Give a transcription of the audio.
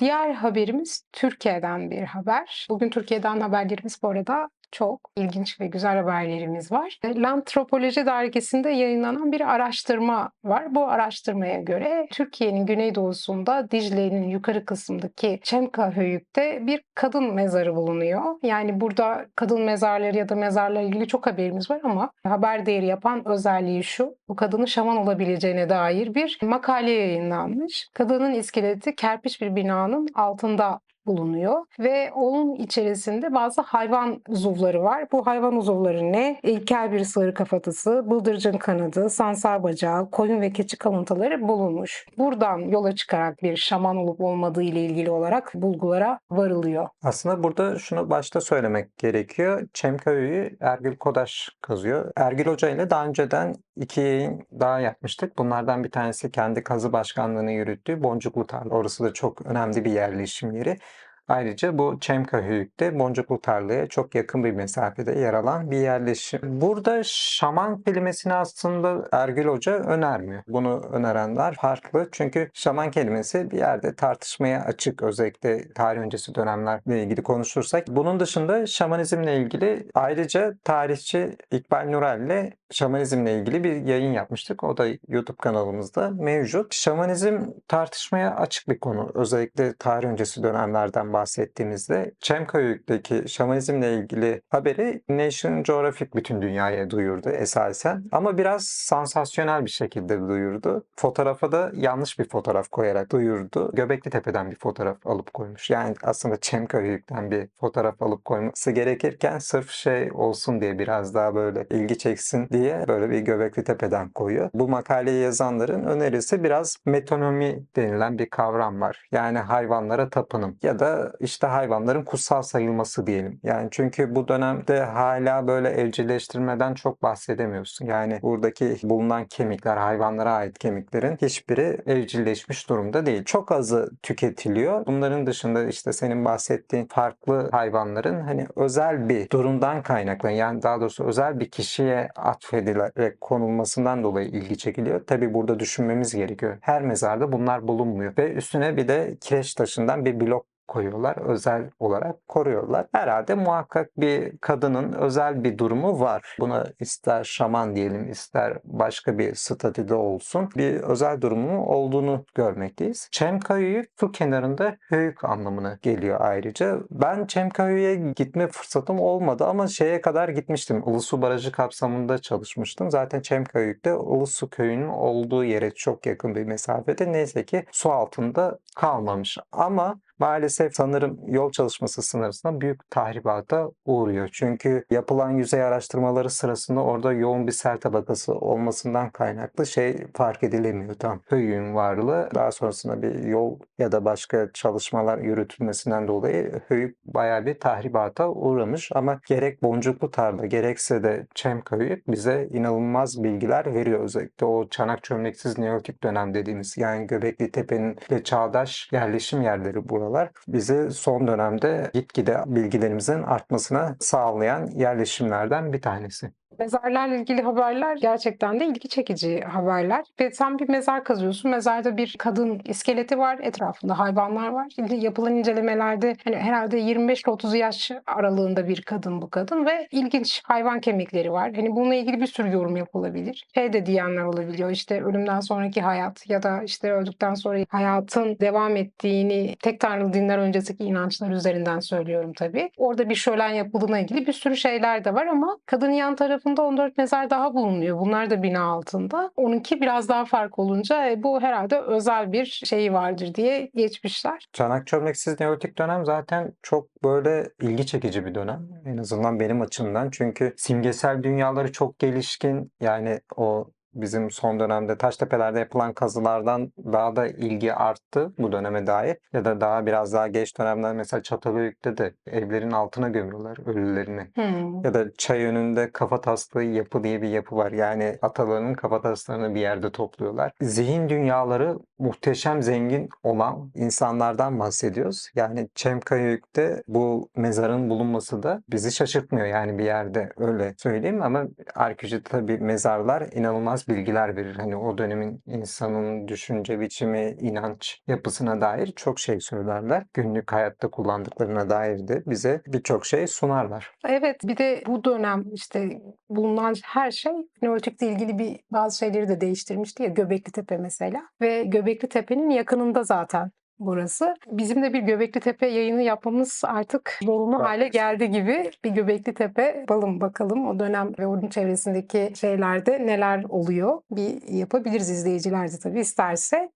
Diğer haberimiz Türkiye'den bir haber. Bugün Türkiye'den haberlerimiz bu arada çok ilginç ve güzel haberlerimiz var. Lantropoloji dergisinde yayınlanan bir araştırma var. Bu araştırmaya göre Türkiye'nin güneydoğusunda Dicle'nin yukarı kısmındaki Çemka Höyük'te bir kadın mezarı bulunuyor. Yani burada kadın mezarları ya da mezarla ilgili çok haberimiz var ama haber değeri yapan özelliği şu. Bu kadının şaman olabileceğine dair bir makale yayınlanmış. Kadının iskeleti kerpiç bir binanın altında bulunuyor ve onun içerisinde bazı hayvan uzuvları var. Bu hayvan uzuvları ne? İlkel bir sığır kafatası, bıldırcın kanadı, sansar bacağı, koyun ve keçi kalıntıları bulunmuş. Buradan yola çıkarak bir şaman olup olmadığı ile ilgili olarak bulgulara varılıyor. Aslında burada şunu başta söylemek gerekiyor. Çemköy'ü Ergül Kodaş kazıyor. Ergül Hoca ile daha önceden iki yayın daha yapmıştık. Bunlardan bir tanesi kendi kazı başkanlığını yürüttüğü Boncuklu Tarla. Orası da çok önemli bir yerleşim yeri. Ayrıca bu Çemkahöyük'te Boncuklu Tarla'ya çok yakın bir mesafede yer alan bir yerleşim. Burada şaman kelimesini aslında Ergül Hoca önermiyor. Bunu önerenler farklı. Çünkü şaman kelimesi bir yerde tartışmaya açık. Özellikle tarih öncesi dönemlerle ilgili konuşursak. Bunun dışında şamanizmle ilgili ayrıca tarihçi İkbal Nurel ile şamanizmle ilgili bir yayın yapmıştık. O da YouTube kanalımızda mevcut. Şamanizm tartışmaya açık bir konu. Özellikle tarih öncesi dönemlerden bahsettiğimizde Çemköyük'teki şamanizmle ilgili haberi National Geographic bütün dünyaya duyurdu esasen. Ama biraz sansasyonel bir şekilde duyurdu. Fotoğrafa da yanlış bir fotoğraf koyarak duyurdu. Göbekli Tepe'den bir fotoğraf alıp koymuş. Yani aslında Çemköyük'ten bir fotoğraf alıp koyması gerekirken sırf şey olsun diye biraz daha böyle ilgi çeksin diye böyle bir Göbekli Tepe'den koyuyor. Bu makaleyi yazanların önerisi biraz metonomi denilen bir kavram var. Yani hayvanlara tapınım ya da işte hayvanların kutsal sayılması diyelim. Yani çünkü bu dönemde hala böyle evcilleştirmeden çok bahsedemiyorsun. Yani buradaki bulunan kemikler, hayvanlara ait kemiklerin hiçbiri evcilleşmiş durumda değil. Çok azı tüketiliyor. Bunların dışında işte senin bahsettiğin farklı hayvanların hani özel bir durumdan kaynaklanan yani daha doğrusu özel bir kişiye atfedilerek konulmasından dolayı ilgi çekiliyor. Tabi burada düşünmemiz gerekiyor. Her mezarda bunlar bulunmuyor ve üstüne bir de kireç taşından bir blok koyuyorlar. Özel olarak koruyorlar. Herhalde muhakkak bir kadının özel bir durumu var. Buna ister şaman diyelim ister başka bir statüde olsun. Bir özel durumu olduğunu görmekteyiz. Çemkayı su kenarında höyük anlamına geliyor ayrıca. Ben Çemkayı'ya gitme fırsatım olmadı ama şeye kadar gitmiştim. Ilısu Barajı kapsamında çalışmıştım. Zaten Çemkayık'te Ilısu köyünün olduğu yere çok yakın bir mesafede. Neyse ki su altında kalmamış. Ama maalesef sanırım yol çalışması sınırında büyük tahribata uğruyor. Çünkü yapılan yüzey araştırmaları sırasında orada yoğun bir sel tabakası olmasından kaynaklı şey fark edilemiyor tam. Höyüğün varlığı daha sonrasında bir yol ya da başka çalışmalar yürütülmesinden dolayı höyük bayağı bir tahribata uğramış ama gerek boncuklu tarla gerekse de Çemköyük bize inanılmaz bilgiler veriyor. Özellikle o çanak çömleksiz neolitik dönem dediğimiz yani Göbekli Tepe'nin de çağdaş yerleşim yerleri buralar bizi son dönemde gitgide bilgilerimizin artmasına sağlayan yerleşimlerden bir tanesi. Mezarlarla ilgili haberler gerçekten de ilgi çekici haberler. Ve sen bir mezar kazıyorsun. Mezarda bir kadın iskeleti var. Etrafında hayvanlar var. Şimdi yapılan incelemelerde hani herhalde 25 ile 30 yaş aralığında bir kadın bu kadın ve ilginç hayvan kemikleri var. Hani bununla ilgili bir sürü yorum yapılabilir. Şey de diyenler olabiliyor. İşte ölümden sonraki hayat ya da işte öldükten sonra hayatın devam ettiğini tek tanrılı dinler öncesindeki inançlar üzerinden söylüyorum tabii. Orada bir şölen yapıldığına ilgili bir sürü şeyler de var ama kadının yan tarafı tarafında 14 mezar daha bulunuyor. Bunlar da bina altında. Onunki biraz daha fark olunca e, bu herhalde özel bir şeyi vardır diye geçmişler. Çanak çömleksiz neolitik dönem zaten çok böyle ilgi çekici bir dönem. En azından benim açımdan. Çünkü simgesel dünyaları çok gelişkin. Yani o bizim son dönemde Taştepe'lerde yapılan kazılardan daha da ilgi arttı bu döneme dair. Ya da daha biraz daha geç dönemler mesela Çatalhöyük'te de evlerin altına gömüyorlar ölülerini. Hmm. Ya da çay önünde kafa taslığı yapı diye bir yapı var. Yani atalarının kafa taslarını bir yerde topluyorlar. Zihin dünyaları muhteşem zengin olan insanlardan bahsediyoruz. Yani Çemkayük'te bu mezarın bulunması da bizi şaşırtmıyor yani bir yerde öyle söyleyeyim ama arkeolojide tabii mezarlar inanılmaz bilgiler verir. Hani o dönemin insanın düşünce biçimi, inanç yapısına dair çok şey söylerler. Günlük hayatta kullandıklarına dair de bize birçok şey sunarlar. Evet, bir de bu dönem işte bulunan her şey Neolitik'le ilgili bir bazı şeyleri de değiştirmişti ya Göbekli Tepe mesela ve Göbekli Tepe'nin yakınında zaten burası. Bizim de bir Göbekli Tepe yayını yapmamız artık zorunlu hale geldi gibi bir Göbekli Tepe yapalım bakalım o dönem ve onun çevresindeki şeylerde neler oluyor bir yapabiliriz izleyiciler de tabii isterse.